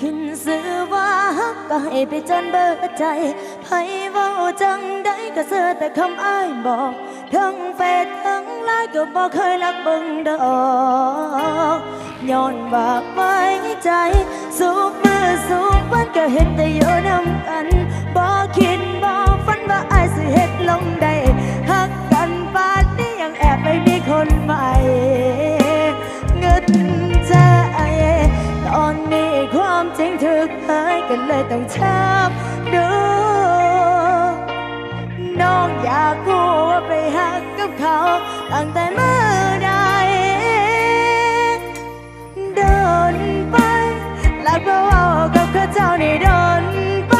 ขึ้นซื้อว่าฮักก็ให้ไปจนเบิดใจไผเว้าจังได้ก็เสือแต่คำอ้ายบอก ทั้งเฟซทั้งไลน์ก็บอกเคยรักเบิ่งดอกย้อนว่าไว้ใจสุกมือสุกวันก็เห็นแต่อยู่นำกันบอกคิดบอกฝันว่าอายสิเฮ็ดลงได้ คนใหม่เงินใจ ตอนนี้ความจริงถึกเผยกันเลยต้องชับดูน้องอยากรู้ว่าไปหักกับเขา ตั้งแต่เมื่อใดเดินไปแล้วก็เอากับเขาเจ้านี่เดินไป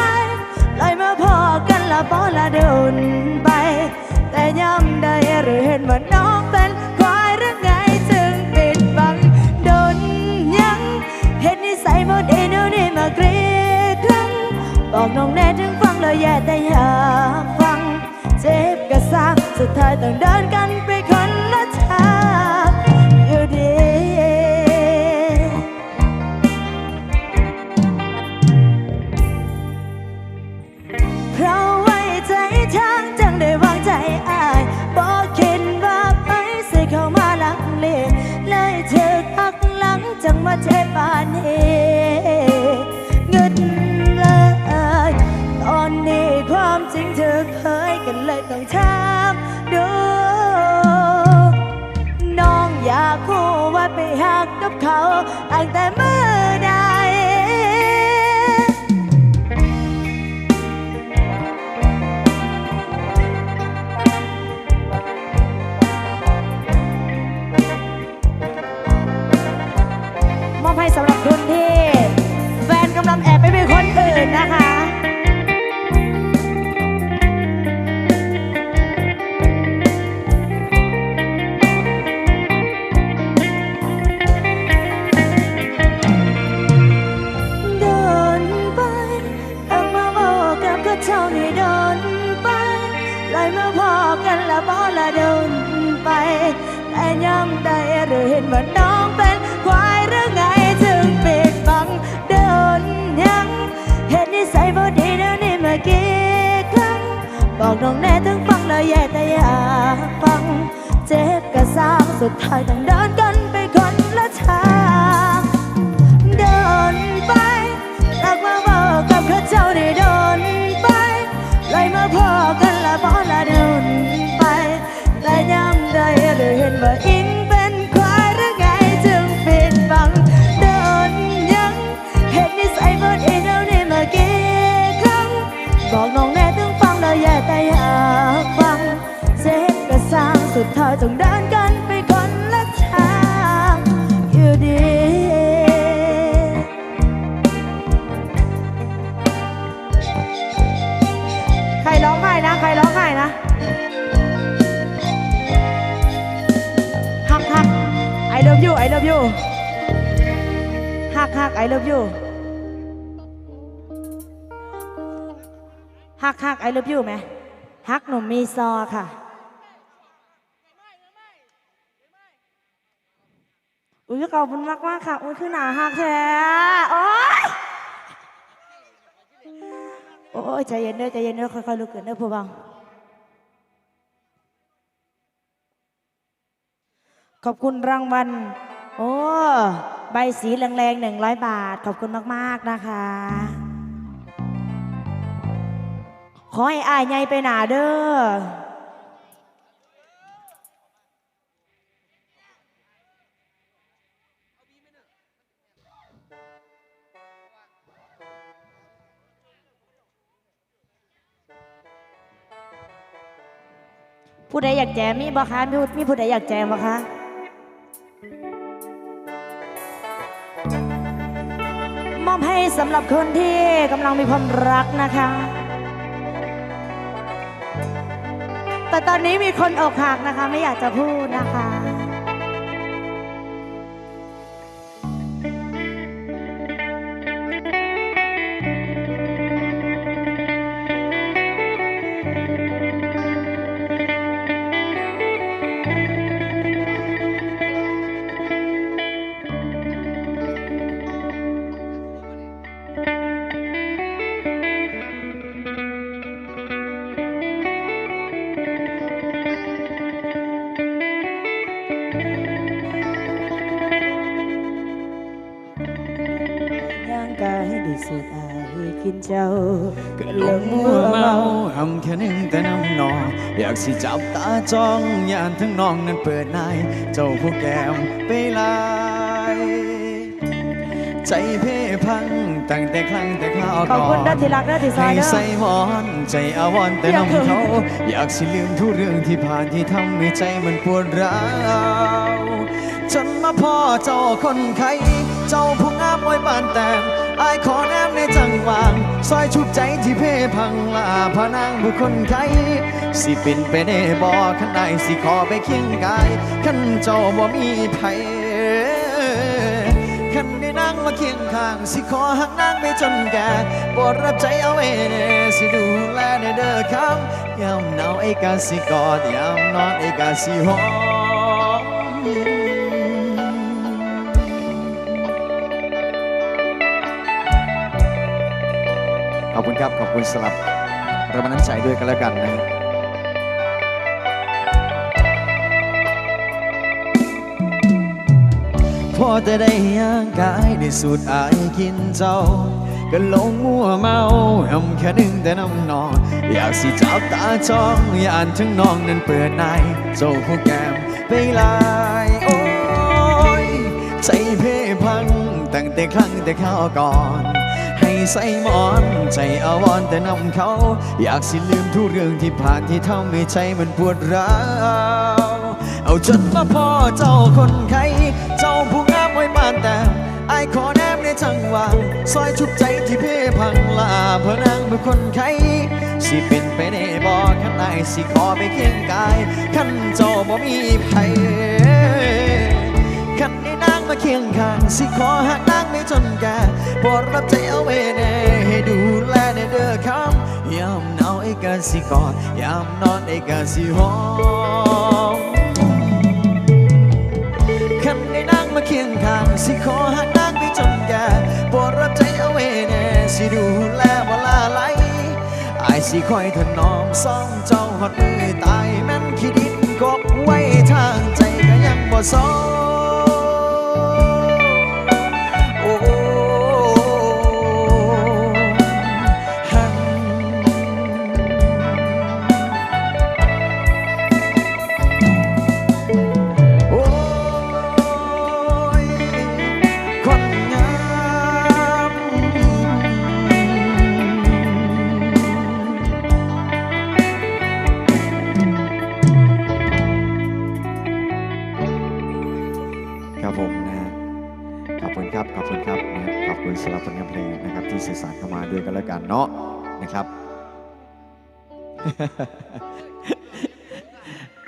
ลอยมาพอกันละบอละเดินไป แต่ย้ำได้หรือเห็นว่าน้องเป็น ดเดี๋ยวนี้มากรีดครั้งบอกน้องแน่ถึงฟังเลยแย่แต่อยากฟัง เจ็บกระซักสุดท้ายต้องเดินกันไป จังมาเจ็บปานเอเงินเลยตอนนี้ความจริงเธอเคยกันเลยต้องถามดูน้องอยากคู่ว่าไปหักกับเขาตั้งแต่เมื่อ สุดท้ายต้องเดินกันไปคน I love you ฮักฮัก I love you ฮักฮัก I love you ไหมฮักหนุ่มมีซอค่ะ อุ้ยขอบคุณมากมากค่ะ อุ้ยคือหนาฮักแท้โอ๊ยโอ้ยใจเย็นเด้อใจเย็นเด้อค่อยๆลุกขึ้นเด้อผู้บังขอบคุณรางวัล โอ้ ใบสีแรงๆหนึ่งร้อยบาท ขอบคุณมาก ๆ นะคะ ขอให้อายใหญ่ไปหนาเด้อ ผู้ใดอยากแจมมีบ่คะมีผู้มีผู้ใดอยากแจมบ่คะ มอบให้สำหรับคนที่กำลังมีความรักนะคะ แต่ตอนนี้มีคนอกหักนะคะ ไม่อยากจะพูดนะคะ สุดอายกินเจ้าก็หลงมัวเมาหำแค่หนึ่งแต่น้ำนอง อยากสิจับตาจ้องยานทั้งน้องนั้นเปิดนาย เจ้าผู้แก้มไปลายใจเพ่พังตั้งแต่ครั้งแต่คราวขอบก่อคุณนด้านที่รักด้านที่ซอให้ยเด้อใส่หมอนใจอาวรณ์แต่น้ำเขา อยากสิลืมทุกเรื่องที่ผ่านที่ทำให้ใจมันปวดร้าวจนมาพ่อเจ้าคนไข้เจ้าผู้งามไว้บานแต่ง อายขอแนมในจังหวางซอยชุบใจที่เพ่พังลาพานางผู้คนไข้สิเป็นไปได้บ่ขันใดสิขอไปเคียงกายขันเจ้าบ่มีไผขันได้นั่งมาเคียงข้าง สิขอหักนางไปจนแก่โปรดรับใจเอาไว้เน่สิดูแลในเด้อคำยามหนาวไอ้กาสิกอดยามนอนไอ้กาสิหอม ครับ ขอบคุณสลับระบันน้ำใจด้วยกันแล้วกันนะพอจะได้ย่างกายได้สูดอายกินเจ้าก็หลงมัวเมาหำแค่นึงแต่น้ำนอง อยากสิจับตาจ้องอยานทั้งน้องนั้นเปิดในเจ้าผู้แก้มไปลายโอ้ยใจเพ่พังตั้งแต่ครั้งแต่ข้าวก่อน ให้ใส่หมอน ใจอาวรณ์แต่นำเขา อยากสิลืมทุกเรื่องที่ผ่านที่ทำให้ใจมันปวดร้าวเอาจนมาพ่อเจ้าคนไข้เจ้าผู้งามไว้บ้านแต่ไอขอแนมในจังหวะซอยชุบใจที่เพ่พังลาเพนางเป็นคนไข้สิเป็นไปได้บ่ขันไอายสิขอไปเคียงกายขันเจ้าบ่มีไผขันได้นาง มาเคียงข้างสิขอหักนางไม่จนแก่ปรดรับใจเอาไว้แน่ให้ดูแลในเด้อคำยามหนาวไอ้กาสิกอดยามนอนไอ้กาสิหอมขันได้นางมาเคียงข้างสิขอหักนางไม่จนแก่ปรดรับใจเอาไว้แน่สิดูแลบ่ลาไหลไอสิคอยถนอมซ่องเจ้าหอดมือตายแม่นขี้ดินกบไว้ทางใจก็ยังบ่สอ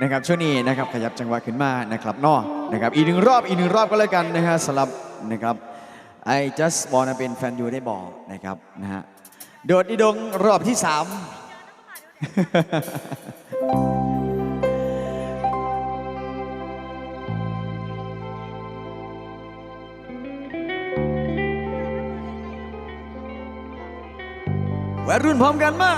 นะครับช่วงนี้นะครับขยับจังหวะขึ้นมานะครับนาะนะครับอีกหนึ่งรอบอีกหนึ่งรอบก็แล้วกันนะฮะสำหรับนะครับ I just wanna เป็นแฟนยูได้บอกนะครับนะฮะโดดดีดงรอบที่สามวัยรุ่นพร้อมกันมา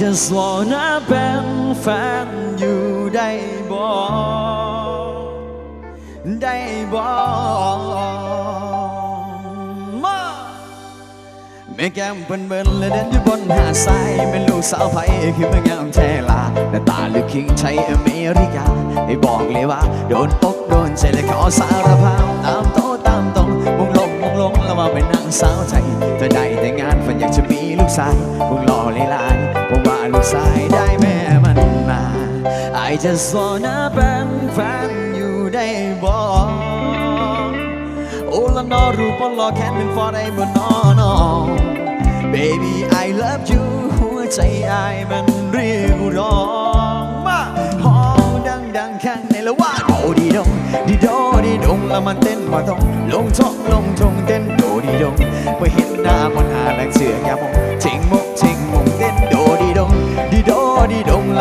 just wanna เป็นแฟนอยู่ได้บ่ได้บ่มาแม่แก้มเปิ้นเบินและเดินอยู่บนหาดทรายเป็นลูกสาวไผคือเมืองงามแท้ลาหน้าตาลึกคิงใช้อเมริกาให้บอกเลยว่า โดนอกโดนใจและขอสารภาพตามโตตามตรงมุงลงมุงลงแล้วมาเป็นนางสาวไทยเธอได้แต่งงานฝันอยากจะมีลูกชายคงหล่อเลย ลายผมว่าลูกชายได้แม่มันมา I just wanna เป็นแฟนอยู่ได้บ่โอ้ละนอรูปหล่อแค่เป็นฟอได้บ่นอนอ Baby I love you หัวใจไอมันเรียกร้องมาห้องดังดังๆข้างในละว่าโดดีดงดีโดดีดงล้วมันเต้นมาตรงลงท้องลงทง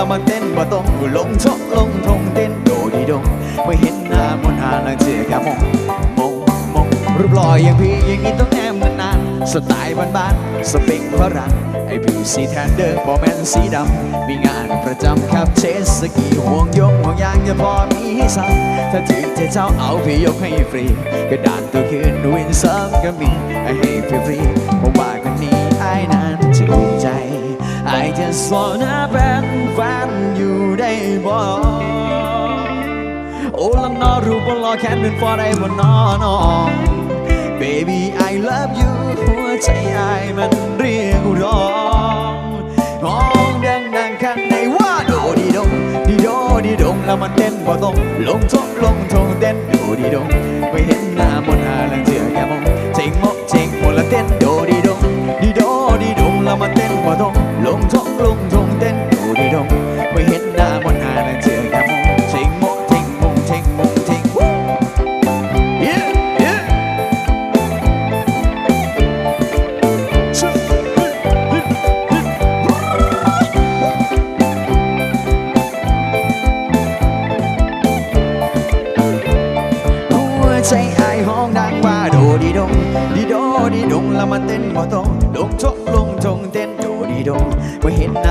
แล้วมันเต้นมาตรงลงท้องลงทงเต้นโดดีดงพอเห็นหน้ามนหาแรงเสือกยามองมงมงรูปหล่ออย่างพี่อย่างนี้ต้องแนมนานๆสไตล์บ้านๆสเปคฝรั่งไอ้ผิวสีแทนเดิมบอแมนสีดำมีงานประจำครับเชสสกีห่วงยงห่วงยางจะพอมีให้สั่งถ้าถือใจเจ้าเอาพี่ยกให้ฟรีกระดานตัวคืนวินเซิร์ก็มีให้ฟรีๆเพราะว่า I just wanna เป็นแฟนอยู่ได้บ่โอ้ละนอรูปบนรอแค้นเป็นฟอได้บนนอนอ Baby I love you หัวใจไอมันเรียกร้องห้องดังดังข้างในว่าโดดีดงดีโดดีดงแล้วมันเต้นบ่ตรงลงทงลงทงเต้นโดดีดงไม่เห็นหน้าบนหาลังเจือแค่มองเจ๋งมกเจงหมดละเต้นโดด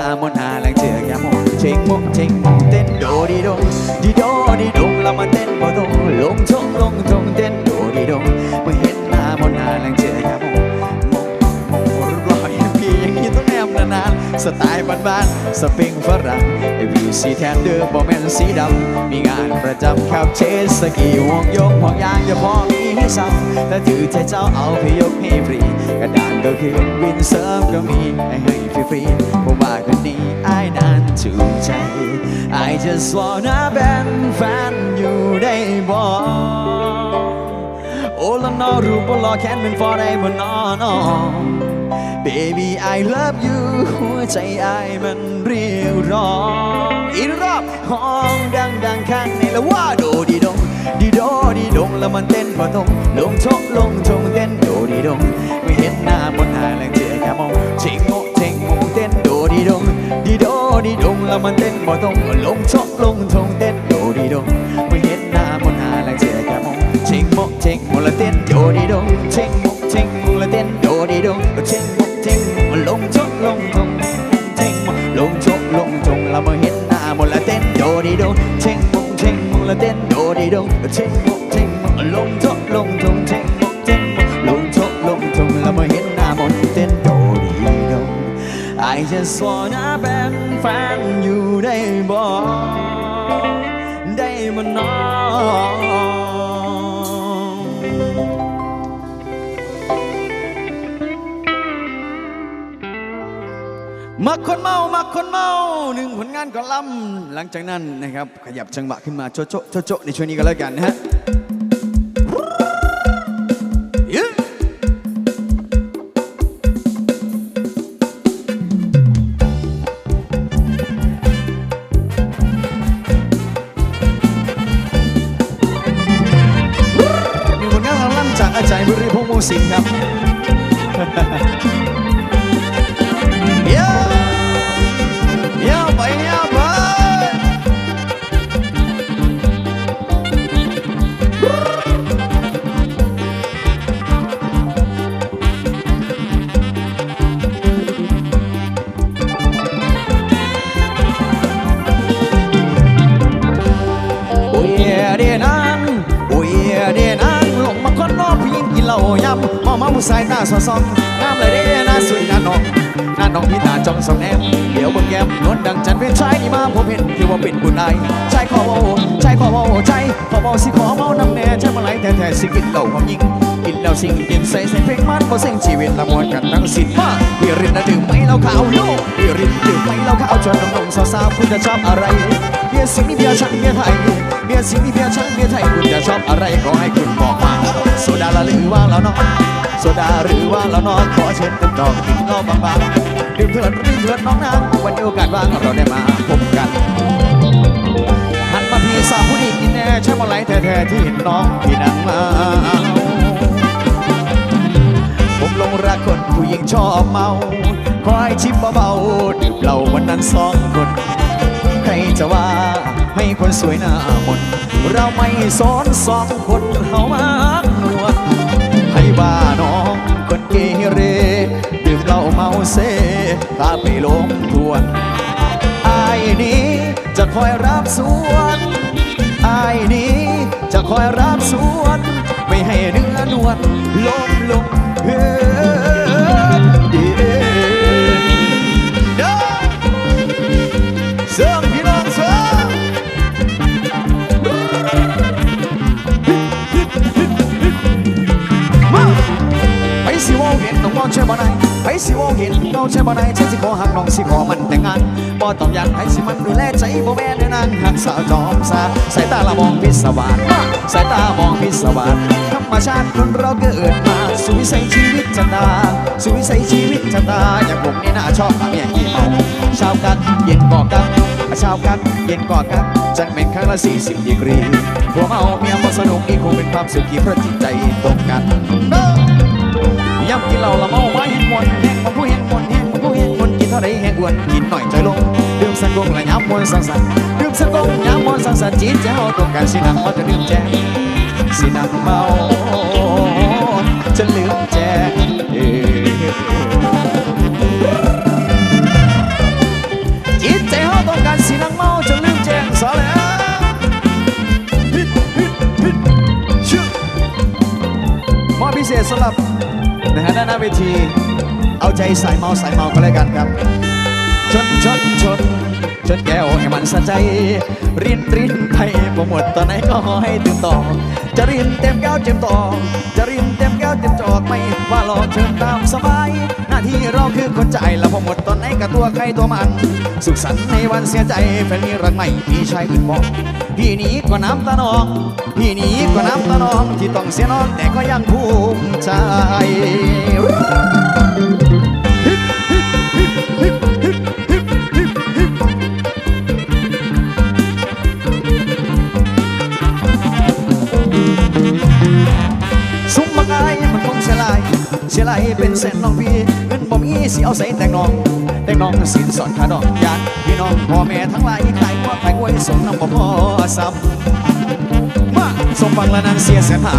ามนหาแรงเจือแกมองเชงมงเชงมงเต้นโดดีดงดีโดดีดงแล้วมันเต้นบ่ตรงลงชกลงทงเต้นโดดีดงไม่เห็นหน้ามนหาแรงเจือแกมองมงมงรอยพี่อย่างนี้ต้องแนมนานๆสไตล์บ้านๆสปริงฝรั่งไอวิวสีแทนเดิมบ่แมนสีดำมีงานประจำขับเชสสกีห่วงยงห่วงยางจะพอมีให้ซ้ำถ้าถือใจเจ้าเอาไปยกให้ฟรีกระดานก็คือวินเซิร์ฟก็มีให้ฟรีๆเพราะว่าคนนี้ไอ้นั้น ถูกใจ I just wanna เป็นแฟนอยู่ได้บ่โอ้ละนอรูปบนรอแค้นเป็นฟอได้บนนอนอ Baby I love you หัวใจไอมันเรียวร้องอีกรอบห้องดังดังข้างในล้วว่าโดดีดงดีโดดีดงแล้วมันเต้นบ่ตรงลงชกลงชงเต้นโดดีดงไม่เห็นหน้าบนหาแรงเจือแค่มองชงโงโง ดงดีโดดีดงแล้วมันเต้นบ่ตรงลงชกลงทงเต้นโดดีดงไม่เห็นหน้ามนหาแรงเจือแค่มองเชงมกเชงมละเต้นโดดีดงเชงมกเชงมละเต้นโดดีดงเชงโมเชง มักคนเมา มักคนเมาหนึ่งผลงานก่อนล่ำหลังจากนั้นนะครับ ขยับจังหวะขึ้นมาโจ๊ะโจ๊ะโจ๊ะโจ๊ะในช่วงนี้ก็แล้วกันนะฮะหนึ่งผลงานก่อนล่ำจากอาจารย์บุรีพงษ์วงศิลป์ครับ สอซองงามเลยเด้น่าสวยน่าน้องน่าน้องพี่ตาจ้องสองแนมเดี๋ยวบิ่งแก้มนวลดังจันเป็นชายนี่มาผมเห็นคือว่าเป็นบุญนายชายขอเบาชายขอเบาใจขอเบาสิขอเมานำแน่ใช่มาไหลแต่แท้สิกินเหล้าความยิ่งกินแล้วสิ่งกินใส่ใส่เพลงมันบ่เส้นชีวิตละมวนกันทั้งสิ้นมาพี่รินน่ะดื่มไหมเหล้าขาวโลเพี่รินดื่มไหมเหล้าขาวจนน้องๆสาวๆคุณจะชอบอะไรเบียร์สิงนี่เบียร์ชังเบียร์ไทยเบียร์สิงนี่เบียร์ชังเบียร์ไทยคุณจะชอบอะไรก็ให้คุณบอกมาโซดาละหรือว่าแล้วเนาะ โซดาหรือว่าแล้วเนขอเชิญเป็นดอกกินก็บางๆดื่มเถิดดื่มเถิดน้องนางวันนี้โอกาสว่างเราได้มาพบกันหันมาพี่สาวผู้นี้กินแน่ใช่มาไหลแท้ๆที่เห็นน้องที่นั่งมาผมลงรักคนผู้หญิงชอบเมาคอยชิมเบาๆดื่มเหล้าวันนั้นสองคนใครจะว่าให้คนสวยหน้ามนเราไม่สอนสองคนเขามาน ว่าน้องคนเกเรดื่มเหล้าเมาเซข้าไปลงทวนอายนี้จะคอยรับส่วนอายนี้จะคอยรับส่วน ไม่ให้เนื้อนวลล้มลงเฮ้อ สิเว่าเห็นน้องใช่บ่ได้ฉันสิขอหักน้องสิขอมันแต่งงานบ่ต้องยันให้สิมันดูแลใจบ่แม่นเด้อนางหักสาวจอมสาสายตาละมองพิศวาสสายตามองพิศวาสธรรมชาติคนเราเกิดมาสุวิสัยชีวิตจันดาสุวิสัยชีวิตจันดาอย่างผมนี่น่าชอบมาเมียกี่เมาชาวกันเย็นก่อกันชาวกันเย็นก่อกันจังเป็นครั้งละสี่สิบดีกรีหัวเมาเมียบ่สนุกนี่คงเป็นความสุขีเพราะจิตใจตรงกันย้ำกินเหล้าละเมาไว้เห็นมว มันผู้เห็นมวนแห้งมันผู้เห็นมวนกินเท่าไรแห้งอ้วนกินหน่อยใจลงดื่มสังกงและย้ำมวนสังสรรค์ดื่มสังกงย้ำมวนสังสรรค์จีนเจ้าตรงกันสินังเมาจะลืมแจ้งสินังเมาจะลืมแจ้งจิตใจเฮาต้องการสินังเมาจะลืมแจ้งสอแล้วมอบพิเศษสำหรับ นะฮะด้านหน้าเวที เอาใจสายเมาสายเมาก็แล้วกันครับ ชนชนชน ชนแก้วให้มันสะใจ รินรินให้บ่หมดตอนไหนก็ให้ตื่นต่อ จะรินเต็มแก้วเต็มต่อ จะรินเต็มแก้วเต็มจอกไม่ว่าหลอเชิญตามสบาย หน้าที่เราคือคนใจายแล้วพอหมดตอนไหนก็ตัวใครตัวมัน สุขสันต์ในวันเสียใจแฟนมีรักใหม่พี่ชายอื่นบอกพี่นี้ก็น้ำตาน้อง พี่นี้ก็น้ำตาน้องที่ต้องเสียน้องแต่ก็ยังภูมิใจ เสียลเป็นแสนน้องพี่เงินบ่มีสิเอาใส่แต่งน้องแต่งน้องสินสอนขาดอกยากพี่น้องพ่อแม่ทั้งหลายขายว่าขายไว้ส่งน้ำบ่พอซ้ำมาสมบังและนั้นเสียแสนหา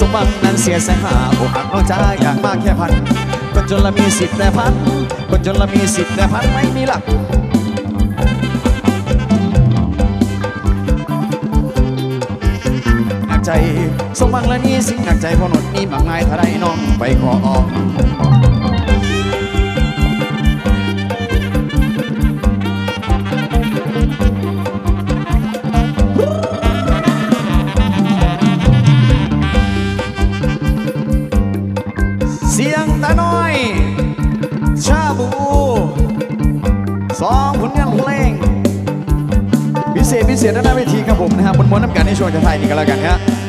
สมบังนั้นเสียแสนหาโอ้หักน้องจ้าอยากมากแค่พันคนจนละมีสิทธิ์แต่พันคนจนละมีสิทธิ์แต่พันไม่มีหลัก ใจสมบังและนี่สิ่งหนักใจพอหนดนี่มากมายถ้าได้น้องไปขอออกเสียงตาน้อยชาบูสองผลงานเพลงพิเศษพิเศษด้านหน้าเวทีครับผมนะฮะบนมวนน้ำกันในช่วงจะไทยนี่ก็แล้วกันครับ